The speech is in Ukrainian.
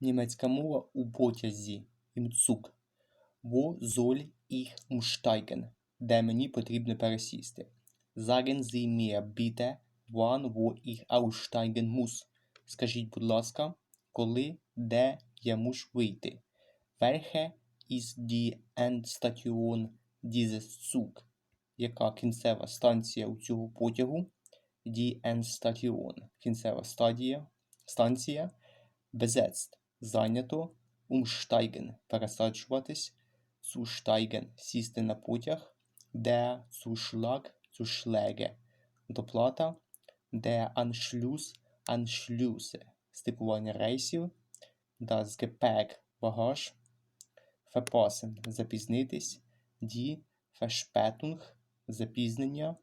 Німецька мова у потязі im. Wo soll ich umsteigen? Де мені потрібно пересісти? Sagen Sie mir bitte, wann wo ich aussteigen muss. Скажіть, будь ласка, коли, де я мушу вийти? Welche ist die Endstation dieses Zug? Яка кінцева станція у цього потягу? Die Endstation. Кінцева стадія, станція. Besetzt. Зайнято. Пересаджуватись. Сісти на потяг. Zuschlag. Zuschläge. Доплата. Anschluss. Anschlüsse. Стикування рейсів. Verpassen. Запізнитись. Die Verspätung. Запізнення.